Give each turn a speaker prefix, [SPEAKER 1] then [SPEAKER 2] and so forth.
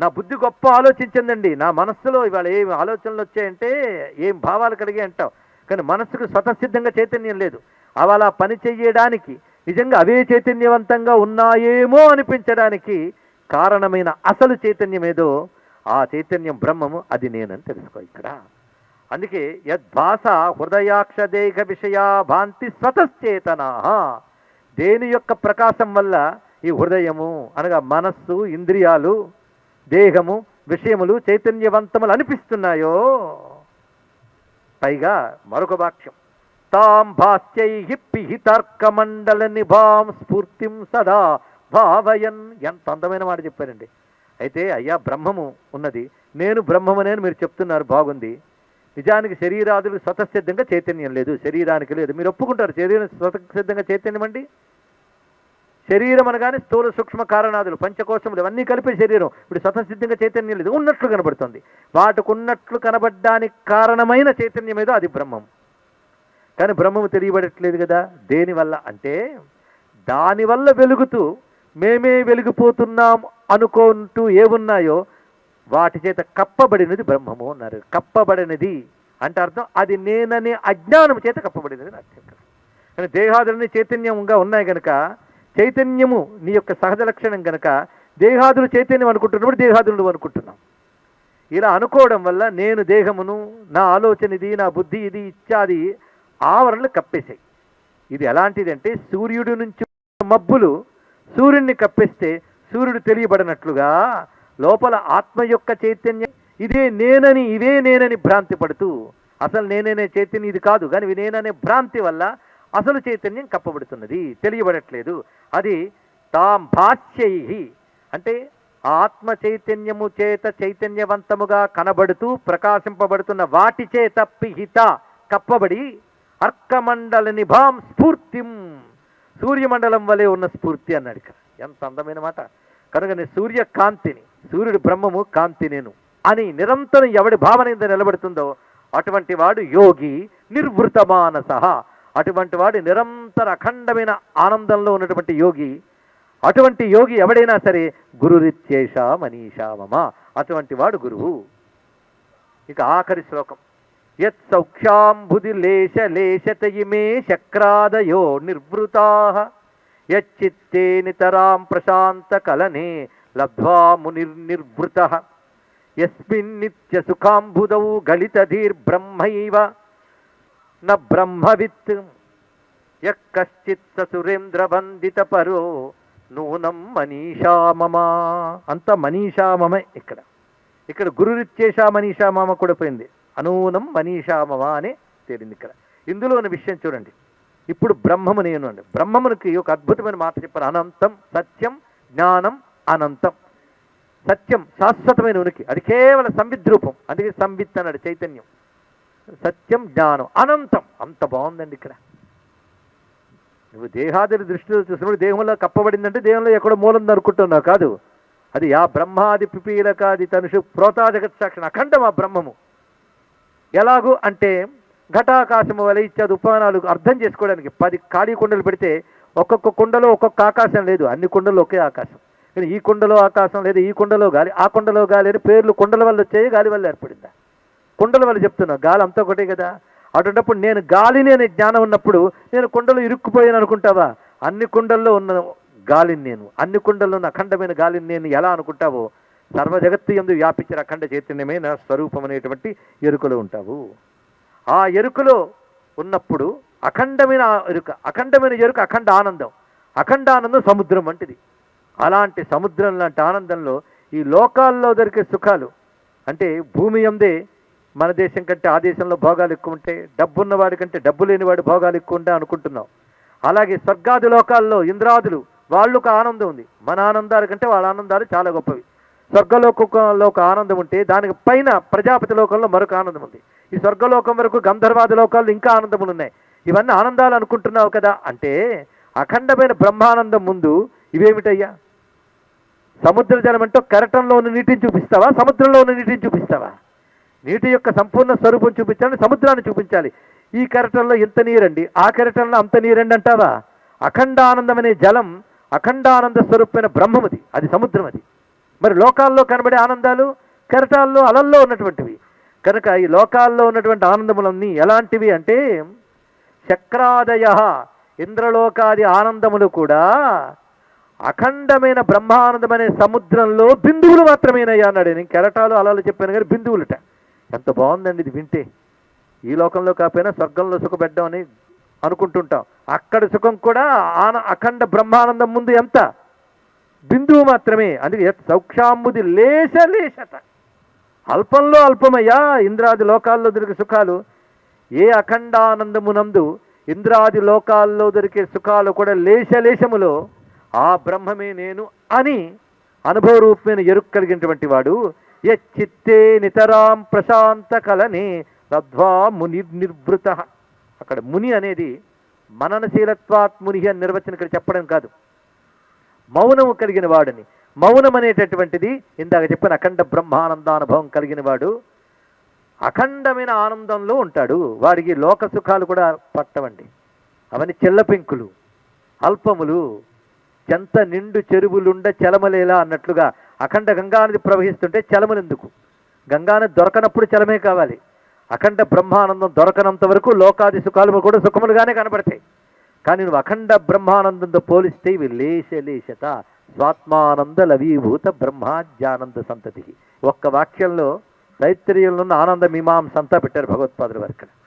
[SPEAKER 1] నా బుద్ధి గొప్ప ఆలోచించిందండి. నా మనస్సులో ఇవాళ ఏం ఆలోచనలు వచ్చాయంటే ఏం భావాలు కలిగి అంటావు కానీ మనస్సుకు స్వతసిద్ధంగా చైతన్యం లేదు. అవి పని చెయ్యడానికి నిజంగా అవే చైతన్యవంతంగా ఉన్నాయేమో అనిపించడానికి కారణమైన అసలు చైతన్యం ఏదో ఆ చైతన్యం బ్రహ్మము అది నేనని తెలుసుకో ఇక్కడ. అందుకే యద్భాష హృదయాక్షదేహ విషయా భాంతి స్వతశ్చేతనా. దేని యొక్క ప్రకాశం వల్ల ఈ హృదయము అనగా మనస్సు ఇంద్రియాలు దేహము విషయములు చైతన్యవంతములు అనిపిస్తున్నాయో పైగా మరొక వాక్యం. తాం పిహి తర్కమండల నిభాం స్ఫూర్తిం సదా భావయన్ ఎంత అందమైన మాట చెప్పారండి. అయితే అయ్యా బ్రహ్మము ఉన్నది. నేను బ్రహ్మమనే మీరు చెప్తున్నారు బాగుంది. నిజానికి శరీరాదులు స్వతసిద్ధంగా చైతన్యం లేదు. శరీరానికి లేదు. మీరు ఒప్పుకుంటారు శరీరం స్వతసిద్ధంగా చైతన్యం అండి? శరీరం అనగానే స్థూల సూక్ష్మ కారణాదులు పంచకోశములు ఇవన్నీ కలిపి శరీరం. ఇప్పుడు స్వతంసిద్ధంగా చైతన్యం లేదు. ఉన్నట్లు కనబడుతుంది. వాటికి ఉన్నట్లు కనబడడానికి కారణమైన చైతన్యం ఏదో అది బ్రహ్మం. కానీ బ్రహ్మము తెలియబడట్లేదు కదా. దేనివల్ల? అంటే దానివల్ల వెలుగుతూ మేమే వెలిగిపోతున్నాం అనుకుంటూ ఏమున్నాయో వాటి చేత కప్పబడినది బ్రహ్మము అన్నారు. కప్పబడినది అంటే అర్థం అది నేననే అజ్ఞానం చేత కప్పబడినది అర్థం. కానీ దేహాదులన్నీ చైతన్యంగా ఉన్నాయి కనుక చైతన్యము నీ యొక్క సహజ లక్షణం కనుక దేహాదులు చైతన్యం అనుకుంటున్నప్పుడు దేహాదులు అనుకుంటున్నాం. ఇలా అనుకోవడం వల్ల నేను దేహమును నా ఆలోచన ఇది నా బుద్ధి ఇది ఇత్యాది ఆవరణలు కప్పేశాయి. ఇది ఎలాంటిది అంటే సూర్యుడి నుంచి మబ్బులు సూర్యుడిని కప్పేస్తే సూర్యుడు తెలియబడినట్లుగా లోపల ఆత్మ యొక్క చైతన్యం ఇదే నేనని ఇదే నేనని భ్రాంతి పడుతూ అసలు నేననే చైతన్యం ఇది కాదు కానీ నేననే భ్రాంతి వల్ల అసలు చైతన్యం కప్పబడుతున్నది. తెలియబడట్లేదు. అది తాం భాష్యై అంటే ఆత్మ చైతన్యము చేత చైతన్యవంతముగా కనబడుతూ ప్రకాశింపబడుతున్న వాటి చేత పిహిత కప్పబడి అర్కమండల నిభాం స్ఫూర్తిం. సూర్యమండలం వలె ఉన్న స్ఫూర్తి అన్నాడు ఇక్కడ. ఎంత అందమైన మాట. కనుక సూర్య సూర్యకాంతిని సూర్యుడు బ్రహ్మము కాంతి నేను అని నిరంతరం ఎవడి భావన మీద నిలబడుతుందో అటువంటి వాడు యోగి నిర్వృత మానస అటువంటి వాడు నిరంతర అఖండమైన ఆనందంలో ఉన్నటువంటి యోగి అటువంటి యోగి ఎవడైనా సరే గురురిత్యేష మనీషా మమ. అటువంటి వాడు గురువు. ఇక ఆఖరి శ్లోకం. యత్ సౌఖ్యాంబుది లేశ లేశత ఇమే శక్రాదయో నిర్వృతా. యచ్చిత్తే నితరాం ప్రశాంత కలనే లబ్ధ్వా మునిర్నిర్వృత. యస్మిన్ నిత్య సుఖాంబుదౌ గళితధీర్బ్రహ్మైవ న బ్రహ్మవిత్ యః కశ్చిత్ వందిత పరో నూనం మనీషామమా అంత మనీషామమే ఇక్కడ। ఇక్కడ గురురిత్యేషా మనీషా మామ కూడా పోయింది. అనూనం మనీషా మమ అని తేలింది ఇక్కడ. ఇందులో ఉన్న విషయం చూడండి. ఇప్పుడు బ్రహ్మము నేను అండి. బ్రహ్మమునికి ఒక అద్భుతమైన మాట చెప్పాను అనంతం సత్యం జ్ఞానం అనంతం. సత్యం శాశ్వతమైన ఉనికి. అది కేవలం సంవిద్రూపం అందుకే సంవిత్ అన్నాడు చైతన్యం. సత్యం జ్ఞానం అనంతం. అంత బాగుందండి ఇక్కడ. నువ్వు దేహాదిని దృష్టిలో చూసినప్పుడు దేహంలో కప్పబడిందంటే దేహంలో ఎక్కడో మూలం అనుకుంటున్నావు కాదు. అది ఆ బ్రహ్మాది పిపీలకాది తనుషు ప్రోతాజగత్ సాక్షి అఖండం ఆ బ్రహ్మము. ఎలాగూ అంటే ఘటాకాశము వలె ఇత్యాది ఉపమానాలు అర్థం చేసుకోవడానికి పది ఖాళీ కుండలు పెడితే ఒక్కొక్క కుండలో ఒక్కొక్క ఆకాశం లేదు. అన్ని కుండల్లో ఒకే ఆకాశం. కానీ ఈ కుండలో ఆకాశం లేదు ఈ కుండలో గాలి ఆ కుండలో గాలి అని పేర్లు కుండల వల్ల వచ్చాయి గాలి వల్ల ఏర్పడిందా? కొండల వల్ల చెప్తున్నా గాలి అంతా ఒకటే కదా. అటువంటిప్పుడు నేను గాలిని అనే జ్ఞానం ఉన్నప్పుడు నేను కొండలు ఇరుక్కుపోయాను అనుకుంటావా? అన్ని కుండల్లో ఉన్న గాలిని నేను అన్ని కుండల్లో ఉన్న అఖండమైన గాలిని నేను ఎలా అనుకుంటావో? సర్వ జగత్తు ఎందు వ్యాపించిన అఖండ చైతన్యమే నా స్వరూపం అనేటువంటి ఎరుకలో ఉంటావు. ఆ ఎరుకలో ఉన్నప్పుడు అఖండమైన ఎరుక అఖండమైన ఎరుక అఖండ ఆనందం. అఖండ ఆనందం సముద్రం వంటిది. అలాంటి సముద్రం లాంటి ఆనందంలో ఈ లోకాల్లో దొరికే సుఖాలు అంటే భూమి ఎందే మన దేశం కంటే ఆ దేశంలో భోగాలు ఎక్కువ ఉంటే డబ్బున్నవాడి కంటే డబ్బు లేనివాడి భోగాలు ఎక్కువ ఉంటాయి అనుకుంటున్నాం. అలాగే స్వర్గాది లోకాల్లో ఇంద్రాదులు వాళ్ళు ఒక ఆనందం ఉంది. మన ఆనందాల కంటే వాళ్ళ ఆనందాలు చాలా గొప్పవి. స్వర్గలోకంలో ఒక ఆనందం ఉంటే దానికి పైన ప్రజాపతి లోకంలో మరొక ఆనందం ఉంది. ఈ స్వర్గలోకం వరకు గంధర్వాది లోకాల్లో ఇంకా ఆనందములు ఉన్నాయి. ఇవన్నీ ఆనందాలు అనుకుంటున్నావు కదా? అంటే అఖండమైన బ్రహ్మానందం ముందు ఇవేమిటయ్యా? సముద్ర జలం అంటే కరటంలో ఉన్న నీటిని చూపిస్తావా? సముద్రంలో ఉన్న నీటిని చూపిస్తావా? నీటి యొక్క సంపూర్ణ స్వరూపం చూపించాలని సముద్రాన్ని చూపించాలి. ఈ కెరటంలో ఇంత నీరండి. ఆ కెరటంలో అంత నీరండి అంటారా అఖండానందమనే జలం అఖండానంద స్వరూపమైన బ్రహ్మమది. అది సముద్రం అది మరి లోకాల్లో కనబడే ఆనందాలు కెరటాల్లో అలల్లో ఉన్నటువంటివి. కనుక ఈ లోకాల్లో ఉన్నటువంటి ఆనందములన్నీ ఎలాంటివి అంటే చక్రాదయ ఇంద్రలోకాది ఆనందములు కూడా అఖండమైన బ్రహ్మానందమనే సముద్రంలో బిందువులు మాత్రమేనయ్యా అన్నాడు. నేను కెరటాలు అలలు చెప్పాను కానీ బిందువులుట. ఎంత బాగుందండి ఇది వింటే. ఈ లోకంలో కాకపోయినా స్వర్గంలో సుఖపెడ్డాం అని అనుకుంటుంటాం. అక్కడ సుఖం కూడా ఆన అఖండ బ్రహ్మానందం ముందు ఎంత? బిందువు మాత్రమే. అందుకే సౌక్షాంబుది లేశ లేశత. అల్పంలో అల్పమయ్యా ఇంద్రాది లోకాల్లో దొరికే సుఖాలు. ఏ అఖండానందమునందు ఇంద్రాది లోకాల్లో దొరికే సుఖాలు కూడా లేశ లేశములో ఆ బ్రహ్మమే నేను అని అనుభవ రూపమైన ఎరుకు కలిగినటువంటి వాడు యచ్చిత్తే నితరాం ప్రశాంత కలనే తద్వా ముని నిర్వృత. అక్కడ ముని అనేది మననశీలత్వాత్ ముని అని నిర్వచనం ఇక్కడ చెప్పడం కాదు. మౌనము కలిగిన వాడిని. మౌనం అనేటటువంటిది ఇందాక చెప్పిన అఖండ బ్రహ్మానందానుభవం కలిగిన వాడు అఖండమైన ఆనందంలో ఉంటాడు. వాడికి లోక సుఖాలు కూడా పట్టవండి. అవన్నీ చెల్లపెంకులు అల్పములు చెంత నిండు చెరువులుండ చలమలేలా అన్నట్లుగా అఖండ గంగానది ప్రవహిస్తుంటే చలమనెందుకు? గంగానది దొరకనప్పుడు చలమే కావాలి. అఖండ బ్రహ్మానందం దొరకనంత వరకు లోకాది సుఖాలు కూడా సుఖములుగానే కనబడతాయి. కానీ నువ్వు అఖండ బ్రహ్మానందంతో పోలిస్తే ఇవి లేశ లేశత స్వాత్మానంద లవీభూత బ్రహ్మాజ్యానంద సంతతి ఒక్క వాక్యంలో తైత్రీయంలో ఉన్న ఆనంద మీమాంస అంతా పెట్టారు భగవత్పాదుల వారు ఇక్కడ